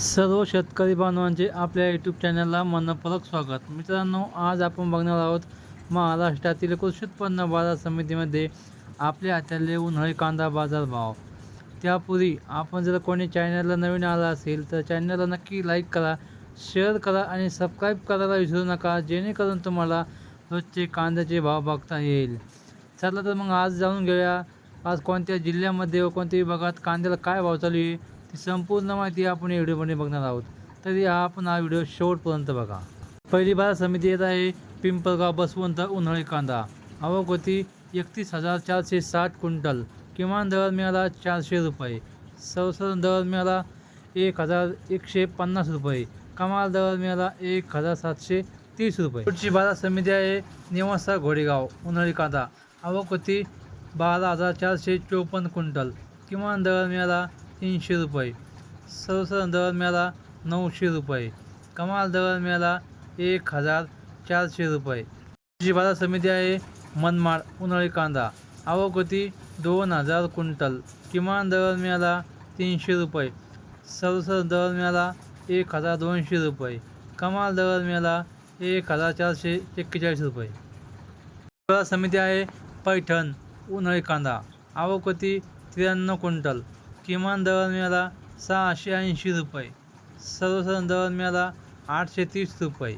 सर्व शेतकरी बांधवांचे आपल्या यूट्यूब चॅनलला मनपूर्वक स्वागत. मित्रांनो आज आपण बघणार आहोत महाराष्ट्रातील कृषी उत्पन्न बाजार समितीमध्ये आपल्या हातातले उन्हाळी कांदा बाजार भाव. त्यापूर्वी आपण जर कोणी चॅनलला नवीन आला असेल तर चॅनलला नक्की लाईक करा शेअर करा आणि सबस्क्राईब करायला विसरू नका जेणेकरून तुम्हाला रोजचे कांद्याचे भाव बघता येईल. चला तर मग आज जाणून घेऊया आज कोणत्या जिल्ह्यामध्ये व कोणत्या विभागात कांद्याला काय भाव चालू आहे ती संपूर्ण माहिती आपण या व्हिडिओमध्ये बघणार आहोत. तरी हा आपण हा व्हिडिओ शेवटपर्यंत बघा. पहिली बाजार समिती येत आहे पिंपळगाव बसवंत उन्हाळी कांदा. आवक होती एकतीस हजार चारशे साठ क्विंटल. किमान दर मिळाला चारशे रुपये. सर्वसाधारण दर मिळाला एक हजार एकशे पन्नास रुपये. कमाल दर मिळाला एक हजार सातशे तीस रुपये. पुढची बाजार समिती आहे निवासा घोडेगाव उन्हाळी कांदा. आवक होती बारा हजार चारशे चोपन्न क्विंटल. किमान दर मिळाला तीनशे रुपये. सर्वसाधारण दर मेला नऊशे रुपये. कमाल दर मिळाला एक हजार चारशे रुपये. जी बाजार समिती आहे मनमाड उन्हाळी कांदा. आवक होती दोन हजार क्विंटल. किमान दर मेला तीनशे रुपये. सरसर दर मिळाला एक हजार दोनशे रुपये. कमाल दर मेला एक हजार चारशे एक्केचाळीस रुपये. बाजार समिती आहे पैठण उन्हाळी कांदा. आवक होती त्र्याण्णव क्विंटल. किमान दर मिळाला सहाशे ऐंशी रुपये. सर्वसाधारण दर मिळाला आठशे तीस रुपये.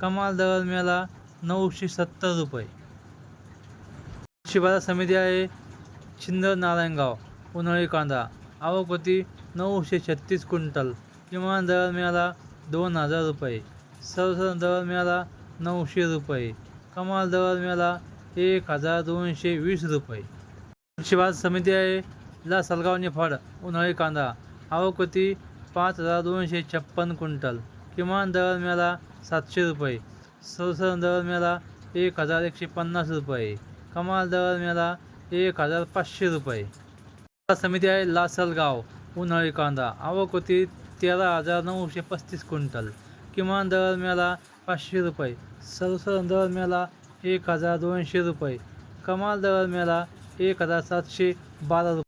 कमाल दर मिळाला नऊशे सत्तर रुपये. शिबारा समिती आहे छिंदर नारायणगाव उन्हाळी कांदा. आवक होती नऊशे छत्तीस क्विंटल. किमान दर मिळाला दोन हजार रुपये. सर्वसाधारण दर मिळाला नऊशे रुपये. कमाल दर मिळाला एक हजार दोनशे वीस रुपये. कृषी समिती आहे लासलगाव निफाड उन्हाळी कांदा. आवक होती पाच हजार दोनशे छप्पन क्विंटल. किमान दर मेला सातशे रुपये. सर्वसाधारण दर मेला एक हजार एकशे पन्नास रुपये. कमाल दर मेला एक हजार पाचशे रुपये. समिती आहे लासलगाव उन्हाळी कांदा. आवक होती तेरा हजार नऊशे पस्तीस क्विंटल. किमान दर मेला पाचशे रुपये. सर्वसाधारण दर मेला एक हजार दोनशे रुपये. कमाल दर मेला एक हजार सातशे बारा रुपये.